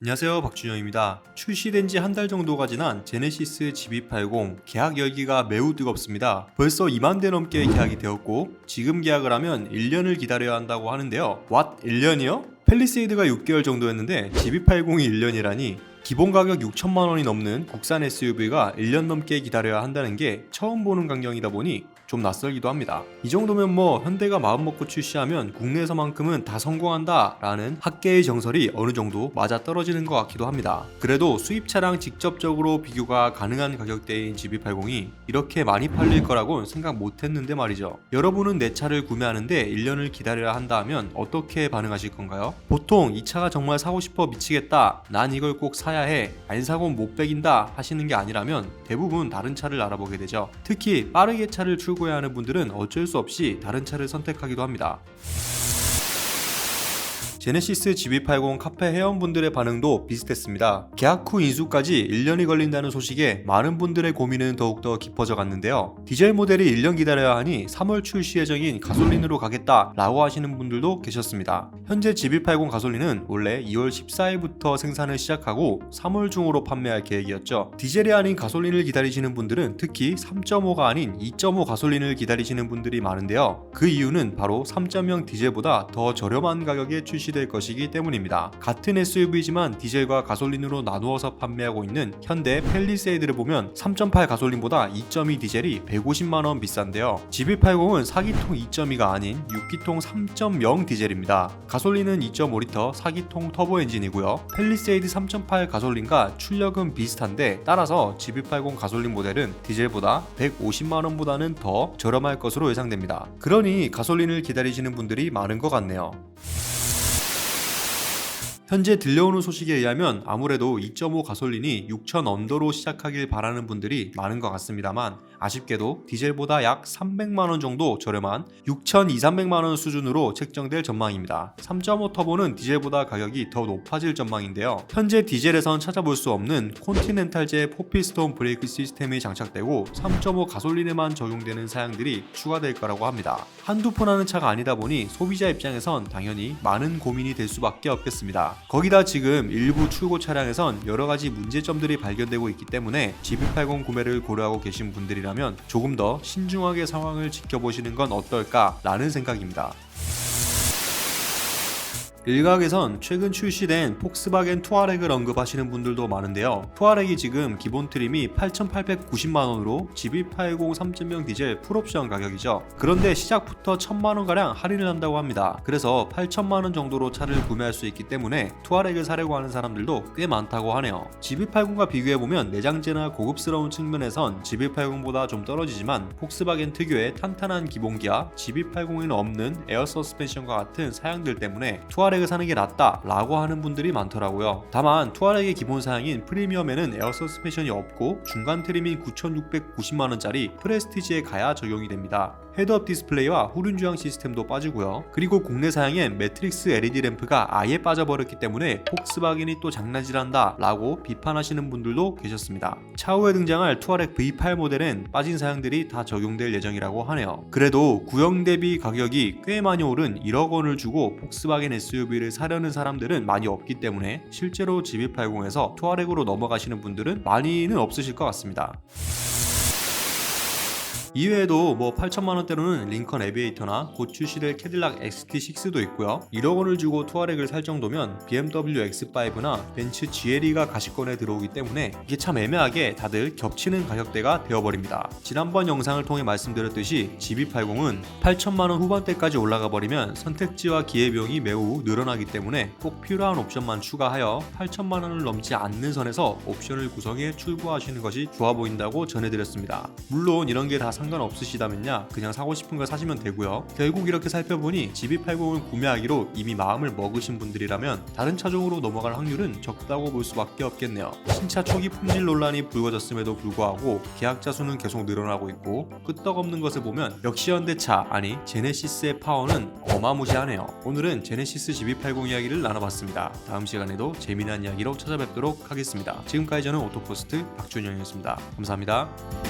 안녕하세요 박준영입니다. 출시된 지 한 달 정도가 지난 제네시스 GB80 계약 열기가 매우 뜨겁습니다. 벌써 2만 대 넘게 계약이 되었고 지금 계약을 하면 1년을 기다려야 한다고 하는데요. 왓 1년이요? 펠리세이드가 6개월 정도였는데 GB80이 1년이라니 기본 가격 6천만 원이 넘는 국산 SUV가 1년 넘게 기다려야 한다는 게 처음 보는 광경이다 보니 좀 낯설기도 합니다. 이 정도면 뭐 현대가 마음먹고 출시하면 국내에서만큼은 다 성공한다 라는 학계의 정설이 어느 정도 맞아 떨어지는 것 같기도 합니다. 그래도 수입 차량 직접적으로 비교가 가능한 가격대인 GB80이 이렇게 많이 팔릴 거라고는 생각 못했는데 말이죠. 여러분은 내 차를 구매하는데 1년을 기다려야 한다 하면 어떻게 반응하실 건가요? 보통 이 차가 정말 사고 싶어 미치겠다. 난 이걸 꼭 사야 해. 안 사곤 못 배긴다 하시는 게 아니라면 대부분 다른 차를 알아보게 되죠. 특히 빠르게 차를 출고 해야 하는 분들은 어쩔 수 없이 다른 차를 선택하기도 합니다. 제네시스 GB80 카페 회원분들의 반응도 비슷했습니다. 계약 후 인수까지 1년이 걸린다는 소식에 많은 분들의 고민은 더욱더 깊어져 갔는데요. 디젤 모델이 1년 기다려야 하니 3월 출시 예정인 가솔린으로 가겠다 라고 하시는 분들도 계셨습니다. 현재 GB80 가솔린은 원래 2월 14일부터 생산을 시작하고 3월 중으로 판매할 계획이었죠. 디젤이 아닌 가솔린을 기다리시는 분들은 특히 3.5가 아닌 2.5 가솔린을 기다리시는 분들이 많은데요. 그 이유는 바로 3.0 디젤보다 더 저렴한 가격에 출시 될 것이기 때문입니다. 같은 SUV지만 디젤과 가솔린으로 나누어서 판매하고 있는 현대 펠리세이드를 보면 3.8 가솔린보다 2.2 디젤이 150만 원 비싼데요. GB80은 4기통 2.2가 아닌 6기통 3.0 디젤입니다. 가솔린은 2.5리터 4기통 터보 엔진이고요. 펠리세이드 3.8 가솔린과 출력은 비슷한데 따라서 GB80 가솔린 모델은 디젤보다 150만 원보다는 더 저렴할 것으로 예상됩니다. 그러니 가솔린을 기다리시는 분들이 많은 것 같네요. 현재 들려오는 소식에 의하면 아무래도 2.5 가솔린이 6천 언더로 시작하길 바라는 분들이 많은 것 같습니다만 아쉽게도 디젤보다 약 300만 원 정도 저렴한 6천 2, 300만 원 수준으로 책정될 전망입니다. 3.5 터보는 디젤보다 가격이 더 높아질 전망인데요. 현재 디젤에선 찾아볼 수 없는 콘티넨탈제 포피스톤 브레이크 시스템이 장착되고 3.5 가솔린에만 적용되는 사양들이 추가될 거라고 합니다. 한두 푼 하는 차가 아니다 보니 소비자 입장에선 당연히 많은 고민이 될 수밖에 없겠습니다. 거기다 지금 일부 출고 차량에선 여러 가지 문제점들이 발견되고 있기 때문에 GB80 구매를 고려하고 계신 분들이라면 조금 더 신중하게 상황을 지켜보시는 건 어떨까라는 생각입니다. 일각에선 최근 출시된 폭스바겐 투아렉을 언급하시는 분들도 많은데요. 투아렉이 지금 기본 트림이 8,890만원으로 GB80 3.0 디젤 풀옵션 가격이죠. 그런데 시작부터 1,000만원가량 할인을 한다고 합니다. 그래서 8천만원 정도로 차를 구매할 수 있기 때문에 투아렉을 사려고 하는 사람들도 꽤 많다고 하네요. GB80과 비교해보면 내장재나 고급스러운 측면에선 GB80보다 좀 떨어지지만 폭스바겐 특유의 탄탄한 기본기와 GB80에는 없는 에어 서스펜션과 같은 사양들 때문에 투아렉 투아렉을 사는 게 낫다 라고 하는 분들이 많더라고요. 다만 투아렉의 기본 사양인 프리미엄에는 에어 서스펜션이 없고 중간 트림인 9,690만원짜리 프레스티지에 가야 적용이 됩니다. 헤드업 디스플레이와 후륜 주행 시스템도 빠지고요. 그리고 국내 사양엔 매트릭스 LED 램프가 아예 빠져버렸기 때문에 폭스바겐이 또 장난질한다 라고 비판하시는 분들도 계셨습니다. 차후에 등장할 투아렉 V8 모델엔 빠진 사양들이 다 적용될 예정이라고 하네요. 그래도 구형 대비 가격이 꽤 많이 오른 1억 원을 주고 폭스바겐 SUV를 사려는 사람들은 많이 없기 때문에 실제로 GB80에서 투아렉으로 넘어가시는 분들은 많이는 없으실 것 같습니다. 이외에도 뭐 8천만 원대로는 링컨 에비에이터나 곧 출시될 캐딜락 XT6도 있고요. 1억 원을 주고 투아렉을 살 정도면 BMW X5나 벤츠 GLE가 가시권에 들어오기 때문에 이게 참 애매하게 다들 겹치는 가격대가 되어버립니다. 지난번 영상을 통해 말씀드렸듯이 GB80은 8천만 원 후반대까지 올라가 버리면 선택지와 기회비용이 매우 늘어나기 때문에 꼭 필요한 옵션만 추가하여 8천만 원을 넘지 않는 선에서 옵션을 구성해 출고하시는 것이 좋아 보인다고 전해드렸습니다. 물론 이런 게 다 상관없으시다면야 그냥 사고 싶은 걸 사시면 되고요. 결국 이렇게 살펴보니 GB80을 구매하기로 이미 마음을 먹으신 분들이라면 다른 차종으로 넘어갈 확률은 적다고 볼 수밖에 없겠네요. 신차 초기 품질 논란이 불거졌음에도 불구하고 계약자 수는 계속 늘어나고 있고 끄떡없는 것을 보면 역시 현대차 아니 제네시스의 파워는 어마무시하네요. 오늘은 제네시스 GB80 이야기를 나눠봤습니다. 다음 시간에도 재미난 이야기로 찾아뵙도록 하겠습니다. 지금까지 저는 오토포스트 박준영이었습니다. 감사합니다.